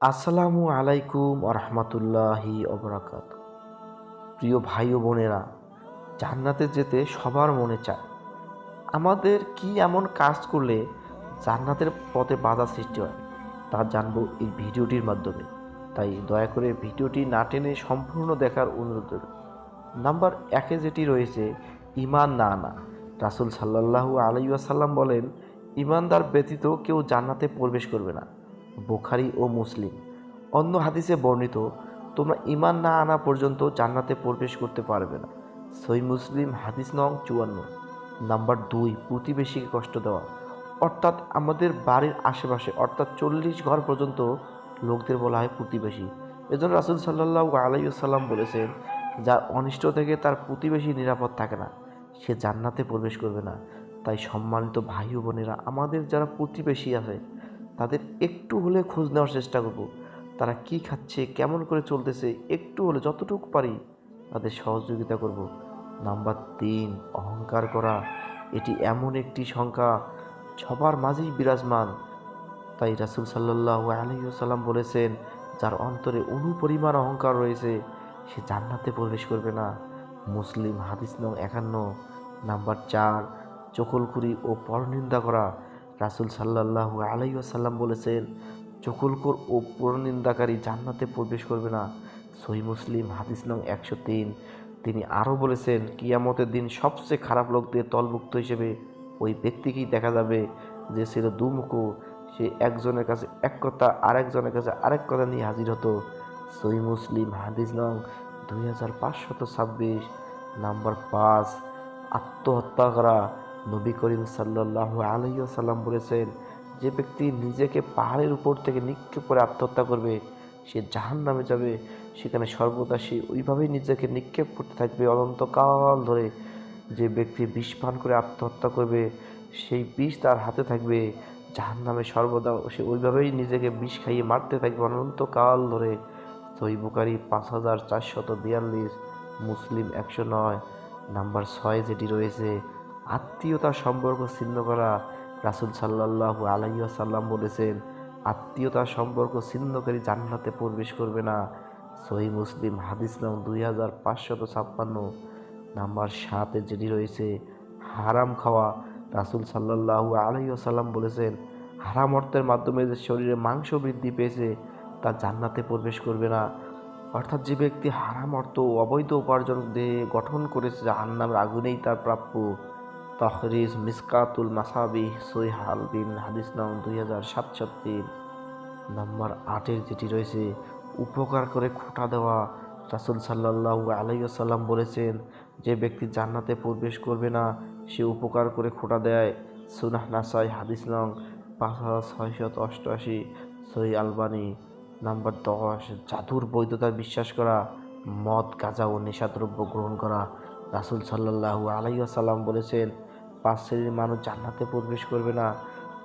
আসসালামু আলাইকুম আরহামাতুল্লাহি অবরাকাত প্রিয় ভাই ও বোনেরা, জান্নাতে যেতে সবার মনে চায়। আমাদের কি এমন কাজ করলে জান্নাতের পথে বাধা সৃষ্টি হয়, তা জানব এই ভিডিওটির মাধ্যমে। তাই দয়া করে ভিডিওটি না টেনে সম্পূর্ণ দেখার অনুরোধ নাম্বার একে যেটি রয়েছে ইমান না আনা। রাসুল সাল্লাহু আলাইসাল্লাম বলেন ইমানদার ব্যতীত কেউ জান্নাতে প্রবেশ করবে না। বুখারি ও মুসলিম। অন্য হাদিসে বর্ণিত, তোমরা ইমান না আনা পর্যন্ত জান্নাতে প্রবেশ করতে পারবে না। সই মুসলিম, হাদিস নং চুয়ান্ন। নাম্বার দুই, প্রতিবেশীকে কষ্ট দেওয়া। অর্থাৎ আমাদের বাড়ির আশেপাশে, অর্থাৎ চল্লিশ ঘর পর্যন্ত লোকদের বলা হয় প্রতিবেশী। এজন্য রাসুল সাল্লাহ আলাইসাল্লাম বলেছেন, যার অনিষ্ট থেকে তার প্রতিবেশী নিরাপদ থাকে না, সে জান্নাতে প্রবেশ করবে না। তাই সম্মানিত ভাই ও বোনেরা, আমাদের যারা প্রতিবেশী আছে তাদের একটু হলে খোঁজ নেওয়ার চেষ্টা করব। তারা কি খাচ্ছে, কেমন করে চলতেছে, একটু হলে যতটুকু পারি তাদের সহযোগিতা করব। নাম্বার তিন, অহংকার করা। এটি এমন একটি সংখ্যা, সবার মাঝেই বিরাজমান। তাই রাসুল সাল্লাহ আলহিউসাল্লাম বলেছেন, যার অন্তরে অনুপরিমাণ অহংকার রয়েছে, সে জান্নাতে প্রবেশ করবে না। মুসলিম হাদিস নং একান্ন। নাম্বার চার, চকলখুরি ও পরনিন্দা করা। রাসুল সাল্লাহ আলাইসাল্লাম বলেছেন, চকুলকর ও পরনিন্দাকারী জান্নাতে প্রবেশ করবে না। সহি মুসলিম হাদিস নং একশো তিন। তিনি আরও বলেছেন, কিয়ামতের দিন সবচেয়ে খারাপ লোকদের তলভুক্ত হিসেবে ওই ব্যক্তিকেই দেখা যাবে যে ছিল দুমুখো সে একজনের কাছে এক কথা, আরেকজনের কাছে আরেক কথা নিয়ে হাজির হতো। সহি মুসলিম হাদিস নং দুই হাজার পাঁচশত ছাব্বিশ, নাম্বার পাঁচ, আত্মহত্যা করা। নবী করিম সাল্লাহ আলহিসাল্লাম বলেছেন, যে ব্যক্তি নিজেকে পাহাড়ের উপর থেকে নিক্ষেপ করে আত্মহত্যা করবে, সে জাহান নামে যাবে। সেখানে সর্বদা সে ওইভাবেই নিজেকে নিক্ষেপ করতে থাকবে অনন্তকাল ধরে। যে ব্যক্তি বিষ পান করে আত্মহত্যা করবে, সেই বিষ তার হাতে থাকবে। জাহান নামে সর্বদা সে ওইভাবেই নিজেকে বিষ খাইয়ে মারতে থাকবে অনন্তকাল ধরে। সই বুকারি পাঁচ হাজার চারশত বিয়াল্লিশ, মুসলিম একশো নয়। নাম্বার ছয় যেটি রয়েছে আত্মীয়তার সম্পর্ক ছিন্ন করা রাসুল সাল্লাহ আলাইসাল্লাম বলেছেন, আত্মীয়তার সম্পর্ক ছিন্নকারী জান্নাতে প্রবেশ করবে না। সহি মুসলিম হাদিস নং দুই হাজার পাঁচশত ছাপ্পান্ন, নাম্বার সাতে যেটি রয়েছে, হারাম খাওয়া। রাসুল সাল্লাহ আলাইসাল্লাম বলেছেন, হারাম অর্থের মাধ্যমে যে শরীরে মাংস বৃদ্ধি পেয়েছে, তা জান্নাতে প্রবেশ করবে না। অর্থাৎ যে ব্যক্তি হারাম অর্থ অবৈধ উপার্জন দিয়ে গঠন করেছে, জাহান্নামের আগুনেই তার প্রাপ্য। তহরিজ মিসকাতুল মাসাবি সৈহাল বিন হাদিস নাম দুই হাজার সাতশো তিন নাম্বার আটের যেটি রয়েছে, উপকার করে খোঁটা দেওয়া। রাসুল সাল্লাহ আলাইসাল্লাম বলেছেন, যে ব্যক্তি জান্নাতে প্রবেশ করবে না, সে উপকার করে খোঁটা দেয়। সুনাহ নাসাই হাদিস নং পাঁচ হাজার ছয়শত অষ্টআশি সই আলবানি। নাম্বার দশ, জাদুর বৈধতায় বিশ্বাস করা, মদ, গাঁজা ও নেশাদ্রব্য গ্রহণ করা। রাসুল সাল্লাহু আলাইসাল্লাম বলেছেন পাঁচ শ্রেণির মানুষ জান্নাতে প্রবেশ করবে না।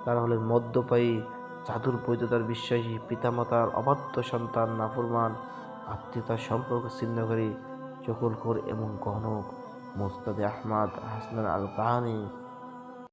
তারা হলেন মদ্যপায়ী, জাদুর বৈধতার বিশ্বাসী, পিতামাতার অবাধ্য সন্তান, নাফরমান, আত্মীয়তার সম্পর্ক ছিন্নকারী চকুলখোর এবং গণক মোস্তাদে আহমাদ, হাসনান আল কাহানি